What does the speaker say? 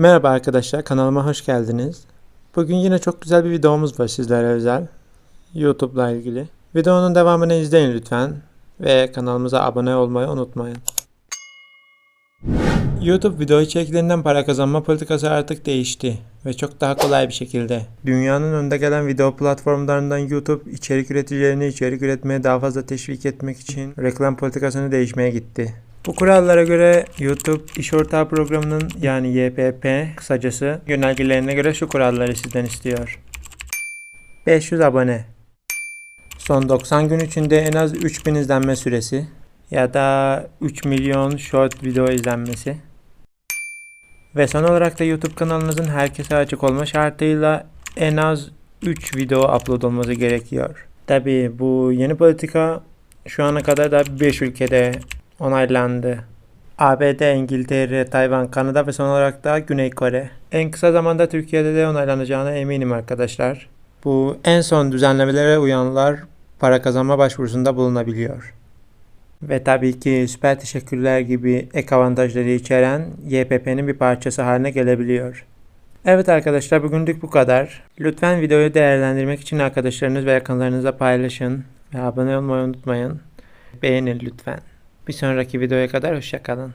Merhaba arkadaşlar kanalıma hoş geldiniz. Bugün yine çok güzel bir videomuz var sizlere özel. YouTube'la ilgili. Videonun devamını izleyin lütfen. Ve kanalımıza abone olmayı unutmayın. YouTube video içeriklerinden para kazanma politikası artık değişti ve çok daha kolay bir şekilde. Dünyanın önde gelen video platformlarından YouTube içerik üreticilerini içerik üretmeye daha fazla teşvik etmek için reklam politikasını değişmeye gitti. Bu kurallara göre YouTube iş ortağı programının yani YPP kısacası yönergelerine göre şu kuralları sizden istiyor. 500 abone. Son 90 gün içinde en az 3000 izlenme süresi ya da 3 milyon short video izlenmesi. Ve son olarak da YouTube kanalınızın herkese açık olma şartıyla en az 3 video upload olması gerekiyor. Tabi bu yeni politika şu ana kadar da 5 ülkede onaylandı. ABD, İngiltere, Tayvan, Kanada ve son olarak da Güney Kore. En kısa zamanda Türkiye'de de onaylanacağına eminim arkadaşlar. Bu en son düzenlemelere uyanlar para kazanma başvurusunda bulunabiliyor. Ve tabii ki süper teşekkürler gibi ek avantajları içeren YPP'nin bir parçası haline gelebiliyor. Evet arkadaşlar bugünlük bu kadar. Lütfen videoyu değerlendirmek için arkadaşlarınız ve yakınlarınızla paylaşın. Ve abone olmayı unutmayın. Beğenin lütfen. Bir sonraki videoya kadar hoşçakalın.